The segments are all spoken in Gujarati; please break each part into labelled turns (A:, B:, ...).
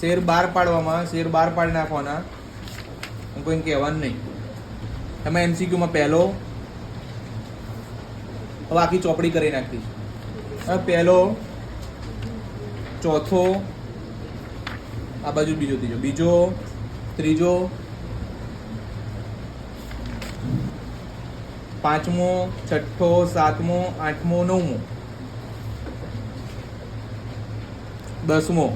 A: શેર બહાર પાડવામાં, શેર બહાર પાડી નાખવાના. હું કોઈને કહેવાનું નહીં. તમે એમસીક્યુમાં પહેલો, હવે આખી ચોપડી કરી નાખી હવે પહેલો, ચોથો, આ બાજુ બીજો ત્રીજો બીજો, ત્રીજો, પાંચમો, છઠ્ઠો, સાતમો, આઠમો, નવમો, દસમો.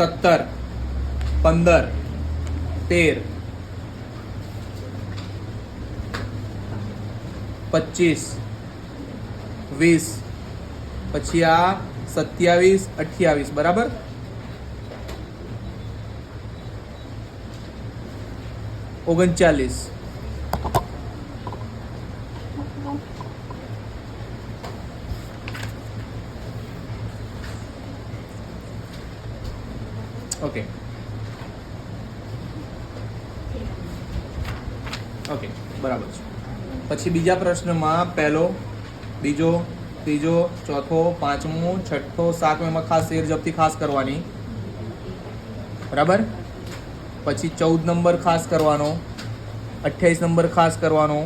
A: સત્તર પંદર તેર પચીસ વીસ પછી આ સત્યાવીસ અઠ્યાવીસ બરાબર? ઓગણચાલીસ. ઓકે ઓકે બરાબર છે. પછી બીજા પ્રશ્નમાં પહેલો, બીજો, ત્રીજો, ચોથો, પાંચમો, છઠ્ઠો, સાતમો, એમાં ખાસ શેર જપ્તી ખાસ કરવાની. બરાબર? પછી ચૌદ નંબર ખાસ કરવાનો, અઠ્યાવીસ નંબર ખાસ કરવાનો,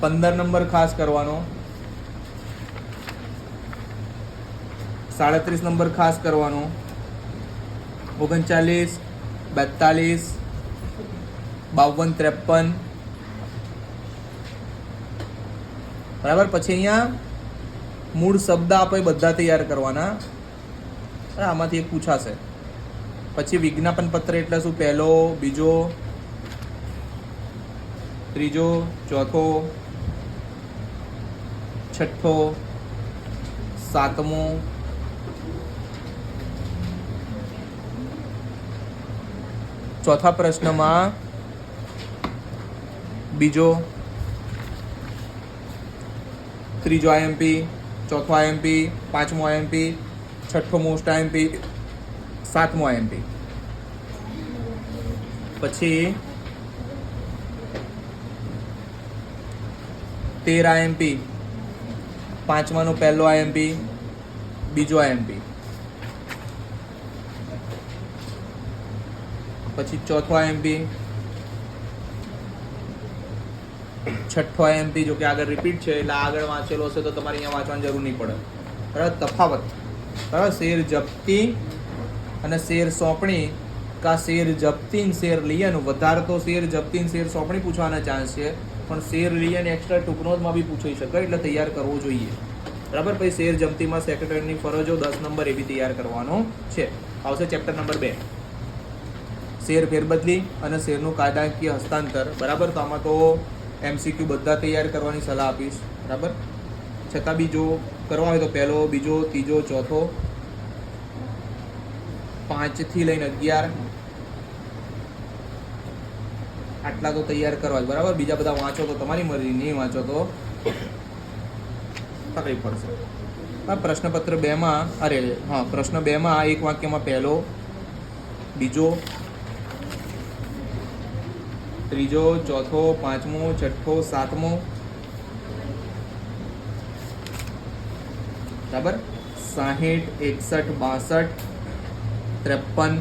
A: પંદર નંબર ખાસ કરવાનો સાડત્રીસ નંબર ખાસ કરવાનો. ઓગણચાલીસ, બેતાલીસ, બાવન, ત્રેપન. બરાબર? પછી અહીંયા મૂળ શબ્દ આપણે બધા તૈયાર કરવાના. આમાંથી એક પૂછાશે. પછી વિજ્ઞાપન પત્ર એટલે શું? પહેલો, બીજો, ત્રીજો, ચોથો, છઠ્ઠો, સાતમો ચોથા પ્રશ્નમાં બીજો, ત્રીજો આઈએમપી ચોથો આઈએમપી પાંચમો આઈએમપી છઠ્ઠો મોસ્ટ આઈએમપી સાતમો આઈએમપી પછી તેર આઈએમપી પાંચમાનો પહેલો આઈએમપી બીજો આઈએમપી પછી ચોથો એમપી છઠ્ઠો એમપી જો કે આગળ રિપીટ છે, એટલે આગળ વાંચેલો હશે તો તમારે અહીંયા વાંચવાની જરૂર નહીં પડે. બરાબર? તફાવત. બરાબર? શેર જપ્તી અને શેર સોંપણી. કા શેર જપ્તી શેર લિયન વધારે તો શેર જપ્તી શેર સોંપણી પૂછવાના ચાન્સ છે. પણ શેર લિયન એક્સ્ટ્રા ટૂંકનોજમાં બી પૂછાઈ શકે એટલે તૈયાર કરવો જોઈએ. બરાબર? પછી શેર જપ્તીમાં સેક્રેટરીની ફરજો દસ નંબર એ બી તૈયાર કરવાનો છે. આવશે ચેપ્ટર નંબર બે. શેર ફેરબદલી અને શેરનું કાયદાકીય હસ્તાંતર. બરાબર? તો આમાં તો એમસીક્યુ બધા તૈયાર કરવાની સલાહ આપીશ. બરાબર? છતાં બી કરવા હોય તો પહેલો, બીજો, ત્રીજો, ચોથો, પાંચથી લઈને અગિયાર આટલા તો તૈયાર કરવા બરાબર? બીજા બધા વાંચો તો તમારી મરજી. નહીં વાંચો તો તકલીફ પડશે. આ પ્રશ્નપત્ર બેમાં, અરે, હા, પ્રશ્ન બેમાં આ એક વાક્યમાં પહેલો, બીજો ત્રીજો, ચોથો, પાંચમો, છઠ્ઠો, સાતમો. બરાબર? સાહીઠ, એકસઠ, બાસઠ, ત્રેપન.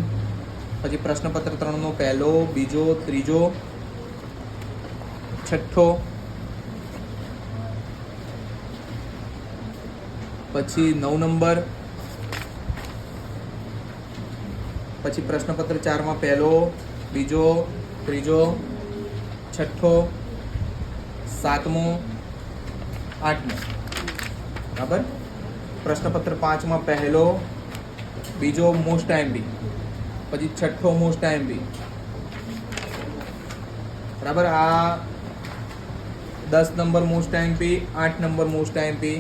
A: પછી પ્રશ્નપત્ર ત્રણનો પહેલો, બીજો, ત્રીજો, છઠ્ઠો. પછી નવ નંબર. પછી પ્રશ્નપત્ર ચારમાં પહેલો, બીજો, ત્રીજો છઠ્ઠો, સાતમો, આઠમો. બરાબર? પ્રશ્નપત્ર પાંચમાં પહેલો, બીજો મોસ્ટ ટાઈમ બી પછી છઠ્ઠો મોસ્ટ ટાઈમ બી બરાબર? આ દસ નંબર મોસ્ટ ટાઈમ પી આઠ નંબર મોસ્ટ ટાઈમ પી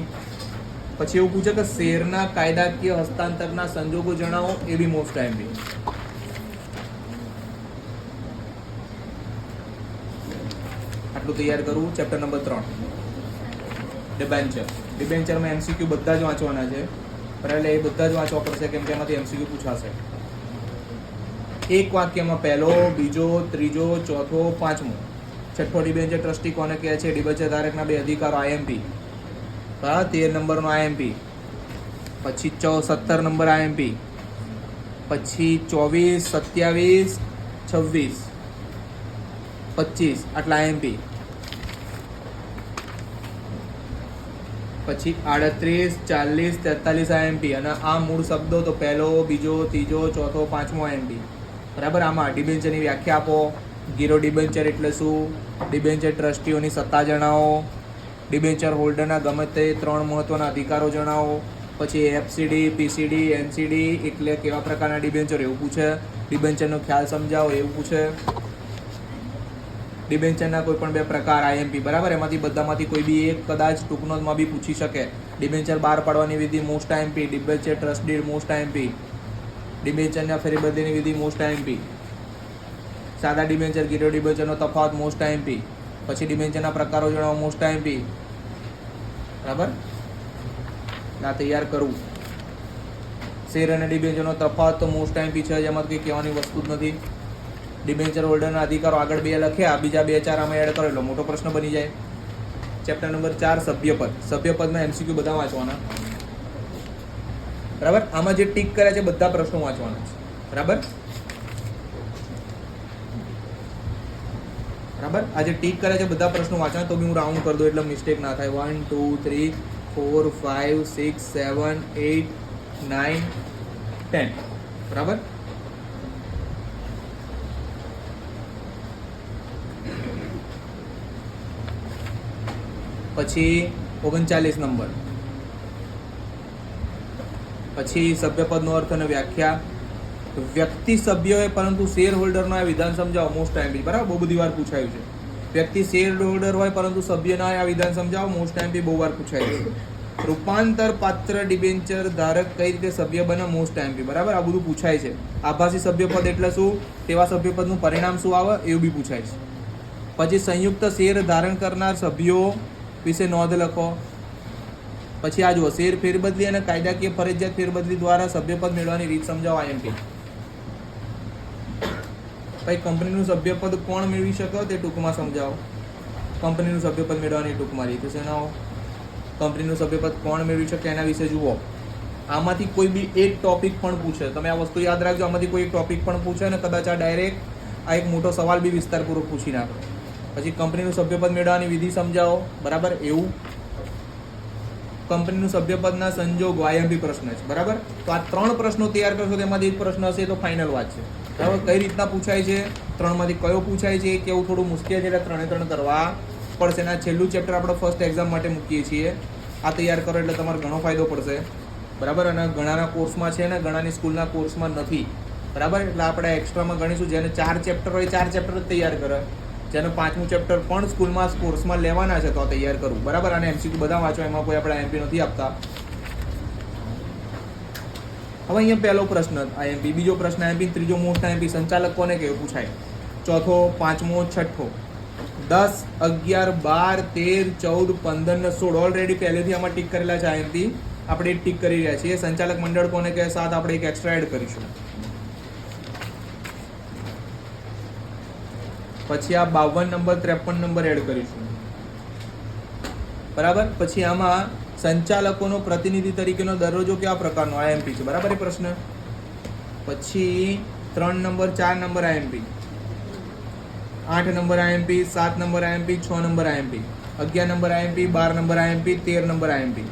A: પછી એવું પૂછે કે શેરના કાયદાકીય હસ્તાંતરના સંજોગો જણાવો એ બી મોસ્ટ ટાઈમ બી આટલું તૈયાર કરવું ચેપ્ટર નંબર ત્રણ. ડિબેન્ચર ડિબેન્ચરમાં એમસીક્યુ બધા જ વાંચવાના છે. પણ એટલે એ બધા જ વાંચવા પડશે કેમ કે એમાંથી એમસીક્યુ પૂછાશે. એક વાક્યમાં પહેલો, બીજો, ત્રીજો, ચોથો, પાંચમો. છઠ્ઠો ડિબેન્ચર ટ્રસ્ટી કોને કહે છે? ડિબેન્ચર ધારકના બે અધિકારો આઈએમપી હા, તેર નંબરનો આઈએમપી પછી ચો સત્તર નંબર આઈએમપી પછી ચોવીસ, સત્યાવીસ, છવ્વીસ. પચીસ. આટલા આઈએમપી પછી આડત્રીસ, ચાલીસ, તેતાલીસ આઈએમપી અને આ મૂળ શબ્દો તો પહેલો, બીજો, ત્રીજો, ચોથો, પાંચમો આઈએમપી. બરાબર? આમાં ડિબેન્ચરની વ્યાખ્યા આપો. ગીરો ડિબેન્ચર એટલે શું? ડિબેન્ચર ટ્રસ્ટીઓની સત્તા જણાવો. ડિબેન્ચર હોલ્ડરના ગમે તે ત્રણ મહત્વના અધિકારો જણાવો. પછી એફસીડી, પીસીડી, એનસીડી એટલે કેવા પ્રકારના ડિબેન્ચર? એવું પૂછે. ડિબેન્ચરનો ખ્યાલ સમજાવો, એવું પૂછે. ડિબેન્ચરના કોઈ પણ બે પ્રકાર આઈએમપી, બરાબર? એમાંથી બધામાંથી કોઈ બી એક કદાચ ટૂંકનોમાં બી પૂછી શકે. ડિબેન્ચર બહાર પાડવાની વિધિ most IMP, debenture trust most IMP. ડિબેન્ચરના ફેરીબદલીની વિધિ મોસ્ટ આઈએમપી. સાદા ડિબેન્ચર, ગીરો ડિબેન્ચરનો તફાવત મોસ્ટ આઈએમપી. પછી ડિબેન્ચરના પ્રકારો જણાવો, મોસ્ટ આઈએમપી. બરાબર? ના, તૈયાર કરવું શેર અને ડિબેન્ચરનો તફાવત તો મોસ્ટ આઈએમપી છે, જેમાં કંઈ કહેવાની વસ્તુ જ નથી. ડિબેન્ચર હોલ્ડરના અધિકારો આગળ બે લખ્યા બીજા બે ચાર આમાં એડ કરેલો મોટો પ્રશ્ન બની જાય. ચેપ્ટર નંબર ચાર, સભ્યપદ. સભ્યપદમાં એમસીક્યુ બધા વાંચવાના. બરાબર? આમાં જે ટીક કર્યા છે બધા પ્રશ્નો વાંચવાના છે. બરાબર? બરાબર? આજે ટીક કર્યા છે બધા પ્રશ્નો વાંચવાના, તો બી હું રાઉન્ડ કરી દઉં એટલે મિસ્ટેક ના થાય. One two three four five six seven eight nine ten બરાબર? પછી ઓગણચાલીસ નંબર. પછી સભ્યપદનો અર્થ અને વ્યાખ્યા. વ્યક્તિ સભ્યોએ પરંતુ શેર હોલ્ડરનો આ વિધાન સમજાવો મોસ્ટ ટાઈમ બરાબર? બહુ બધી વાર પૂછાયું છે. વ્યક્તિ શેર હોલ્ડર હોય પરંતુ સભ્યના આ વિધાન સમજાવો મોસ્ટ ટાઈમ બી બહુ વાર પૂછાયું છે. રૂપાંતર પાત્ર ડિબેન્ચર ધારક કઈ રીતે સભ્ય બને મોસ્ટ ટાઈમ બી. બરાબર? આ બધું પૂછાય છે. આભાસી સભ્યપદ એટલે શું? તેવા સભ્યપદનું પરિણામ શું આવે? એવું બી પૂછાય છે. પછી સંયુક્ત શેર ધારણ કરનાર સભ્યો વિશે નોંધ લખો. પછી આ જુઓ શેર ફેરબદલી અને કાયદાકીય ફરજિયાત ફેરબદલી દ્વારા સભ્યપદ મેળવવાની રીત સમજાવો આઈએમપી ભાઈ કંપનીનું સભ્યપદ કોણ મેળવી શકે તે ટૂંકમાં સમજાવો. કંપનીનું સભ્યપદ મેળવવાની ટૂંકમાં રીત જણાવો. કંપનીનું સભ્યપદ કોણ મેળવી શકે એના વિશે જુઓ. આમાંથી કોઈ બી એક ટોપિક પણ પૂછે. તમે આ વસ્તુ યાદ રાખજો, આમાંથી કોઈ એક ટોપિક પણ પૂછે અને કદાચ આ ડાયરેક્ટ આ એક મોટો સવાલ બી વિસ્તારપૂર્વક પૂછી નાખો. પછી કંપનીનું સભ્યપદ મેળવવાની વિધિ સમજાવો. બરાબર? એવું. કંપનીનું સભ્યપદના સંજોગ આઈએમપી પ્રશ્ન છે. બરાબર? તો આ ત્રણ પ્રશ્નો તૈયાર કરશો તેમાંથી એક પ્રશ્ન હશે, તો ફાઇનલ વાત છે. બરાબર? કઈ રીતના પૂછાય છે? ત્રણમાંથી કયો પૂછાય છે? કેવું થોડું મુશ્કેલ છે એટલે ત્રણે ત્રણ કરવા પડશે. આ છેલ્લું ચેપ્ટર આપણે ફર્સ્ટ એક્ઝામ માટે મૂકીએ છીએ. આ તૈયાર કરો એટલે તમારે ઘણો ફાયદો પડશે. બરાબર? અને ઘણાના કોર્સમાં છે ને, ઘણાની સ્કૂલના કોર્સમાં નથી. બરાબર? એટલે આપણે એક્સ્ટ્રામાં ગણીશું. જેને ચાર ચેપ્ટર હોય, ચાર ચેપ્ટર જ તૈયાર કરે. જેને પાંચમું ચેપ્ટર પણ સ્કૂલમાં કોર્સમાં લેવાના છે, તો તૈયાર કરવું બરાબર? અને એમસીક્યુ બધા વાંચો, એમાં કોઈ આપણે એમપી નથી આપતા. હવે અહીંયા પહેલો પ્રશ્ન આઈએમપી બીજો પ્રશ્ન આઈએમપી ત્રીજો મોસ્ટ આઈએમપી સંચાલક કોને કેવું પૂછાય. ચોથો, પાંચમો, છઠ્ઠો. દસ, અગિયાર, બાર, તેર, ચૌદ, પંદર ને સોળ. ઓલરેડી પહેલેથી આમાં ટીક કરેલા છે આઈએમપી આપણે ટીક કરી રહ્યા છીએ. સંચાલક મંડળ કોને કહે? સાત. આપણે એક એક્સ્ટ્રા એડ કરીશું. પછી આ બાવન નંબર, ત્રેપન નંબર એડ કરીશું. બરાબર? પછી આમાં સંચાલકોનો પ્રતિનિધિ તરીકેનો દરજ્જો કેવા પ્રકારનો? આઈએમપી છે. બરાબર એ પ્રશ્ન? પછી ત્રણ નંબર, ચાર નંબર આઈએમપી આઠ નંબર આઈએમપી સાત નંબર આઈએમપી છ નંબર આઈએમપી અગિયાર નંબર આઈએમપી બાર નંબર આઈએમપી તેર નંબર આઈએમપી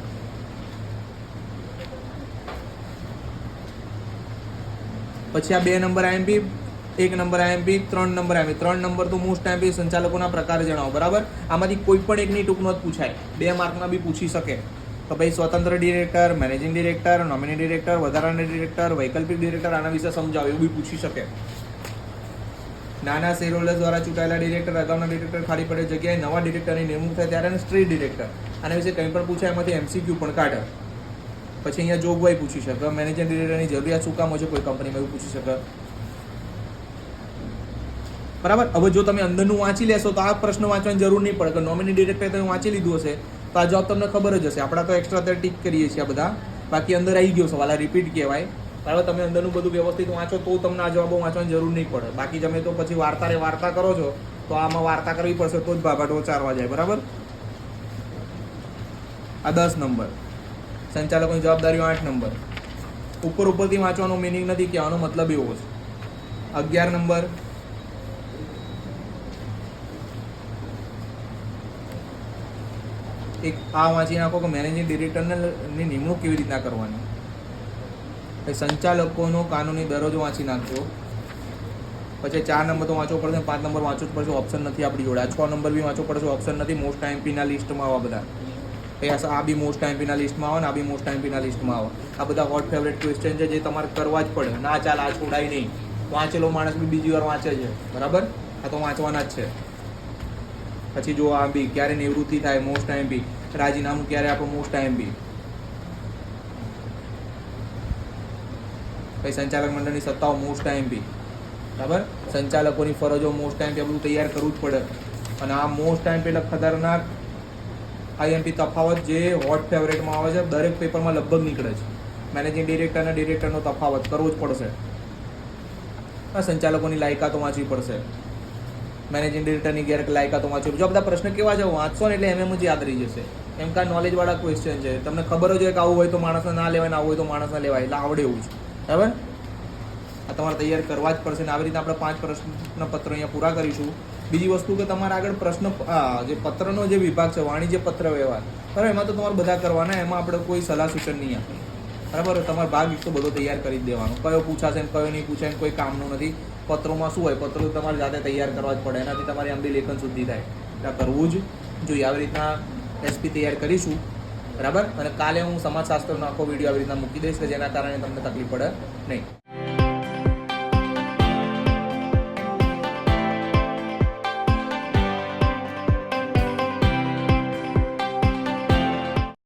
A: પછી આ બે નંબર આઈએમપી એક નંબર આઈએમપી ત્રણ નંબર આઈએમપી ત્રણ નંબર તો મોસ્ટ આઈએમપી સંચાલકોના પ્રકાર જણાવો, બરાબર? આમાંથી કોઈ પણ એકની ટૂંકનો જ પૂછાય. બે માર્કના બી પૂછી શકે. તો ભાઈ સ્વતંત્ર director managing director nominee director વધારાના ડિરેક્ટર વૈકલ્પિક ડિરેક્ટર આના વિશે સમજાવો, એવું બી પૂછી શકે. નાના શેરહોલ્ડર દ્વારા ચૂંટાયેલા ડિરેક્ટર અગાઉના ડિરેક્ટર ખાલી પડે જગ્યાએ નવા ડિરેક્ટરની નિમણૂક થાય ત્યારે સ્ટ્રીટ ડિરેક્ટર આના વિશે કંઈ પણ પૂછાય, એમાંથી એમસીક્યુ પણ કાઢે. પછી અહીંયા જોગવાઈ પૂછી શકે. મેનેજિંગ ડિરેક્ટરની જરૂરિયાત શું કામ હોય છે, કોઈ કંપનીમાં એવું પૂછી શકે. બરાબર? હવે જો તમે અંદરનું વાંચી લેશો તો આ પ્રશ્ન વાંચવાની જરૂર નહીં પડે. કે નોમિની ડિરેક્ટર તમે વાંચી લીધું હશે તો આ જવાબ તમને ખબર જ હશે. આપણા તો એક્સ્ટ્રા અત્યારે ટીક કરીએ છીએ બધા. બાકી અંદર આવી ગયો સવાલ. આ રિપીટ કહેવાય. બરાબર? તમે અંદરનું બધું વ્યવસ્થિત વાંચો તો તમને આ જવાબો વાંચવાની જરૂર નહીં પડે. બાકી તમે તો પછી વાર્તા વાર્તા કરો છો તો આમાં વાર્તા કરવી પડશે તો જ ભાભાટો ચારવા જાય. બરાબર? આ દસ નંબર. સંચાલકોની જવાબદારીઓ આઠ નંબર. ઉપર ઉપરથી વાંચવાનો મિનિંગ નથી, કહેવાનો મતલબ એવો છે. અગિયાર નંબર. એક આ વાંચી નાખો કે મેનેજિંગ ડિરેક્ટરને નિમણૂક કેવી રીતના કરવાની? સંચાલકોનો કાનૂની દરજ્જો વાંચી નાખજો. પછી ચાર નંબર તો વાંચવો પડશે પાંચ નંબર વાંચવો જ પડશે ઓપ્શન નથી આપણી જોડે. છ નંબર બી વાંચવો પડશે ઓપ્શન નથી. મોસ્ટ ટાઈમપીના લિસ્ટમાં આવા બધા. આ બી મોસ્ટ ટાઈમપીના લિસ્ટમાં આવે ને આ બી મોસ્ટ એમપીના લિસ્ટમાં આવે. આ બધા હોટ ફેવરેટ ક્વેશ્ચન છે જે તમારે કરવા જ પડે. ના ચાલ, આ છોડાય નહીં. વાંચેલો માણસ બી બીજી વાર વાંચે છે. બરાબર? આ તો વાંચવાના જ છે. પછી જો આ બી, ક્યારે નિવૃત્તિ થાય મોસ્ટ ટાઈમ બી, રાજીનામું ક્યારે આપો મોસ્ટ ટાઈમ બી. પછી સંચાલક મંડળની સત્તાઓ મોસ્ટ ટાઈમ બી. બરાબર? સંચાલકોની ફરજો મોસ્ટ ટાઈમ બી બધું તૈયાર કરવું જ પડે. અને આ મોસ્ટ ટાઈમ એટલે ખતરનાક આઈએમપી તફાવત જે હોટ ફેવરેટમાં આવે છે, દરેક પેપરમાં લગભગ નીકળે છે. મેનેજિંગ ડિરેક્ટર અને ડિરેક્ટરનો તફાવત, કરવો જ પડશે. સંચાલકોની લાયકાતો વાંચવી પડશે. મેનેજિંગ ડિરેક્ટરની ગેર લાયકાતો વાંચવી જો બધા પ્રશ્ન કેવા છે, વાંચશો ને એટલે એમ જ યાદ રહી જશે. એમ કા નોલેજવાળા ક્વેશ્ચન છે. તમને ખબર જ હોય કે આવું હોય તો માણસને ના લેવાય આવું હોય તો માણસને લેવાય. એટલે આવડે એવું છે. બરાબર? આ તમારે તૈયાર કરવા જ પડશે ને આવી રીતે આપણે પાંચ પ્રશ્ન પત્ર અહીંયા પૂરા કરીશું. બીજી વસ્તુ કે તમારા આગળ પ્રશ્ન જે પત્રનો જે વિભાગ છે, વાણિજ્ય પત્ર વ્યવહાર, બરાબર? એમાં તો તમારે બધા કરવાના, એમાં આપણે કોઈ સલાહ સૂચન નહીં આપે. બરાબર? તમારો ભાગ એક તો બધો તૈયાર કરી દેવાનો. કયો પૂછાશે કયો નહીં પૂછાય કોઈ કામનું નથી. પત્રોમાં શું હોય? પત્રો તમારે જાતે તૈયાર કરવા જ પડે. એનાથી તમારી આંબી લેખન શુદ્ધિ થાય. આ કરવું જ જોઈએ. આવી રીતના એસપી તૈયાર કરીશું. બરાબર? અને કાલે હું સમાજશાસ્ત્રનો આખો વીડિયો આવી રીતના મૂકી દઈશ કે જેના કારણે તમને તકલીફ પડે નહીં.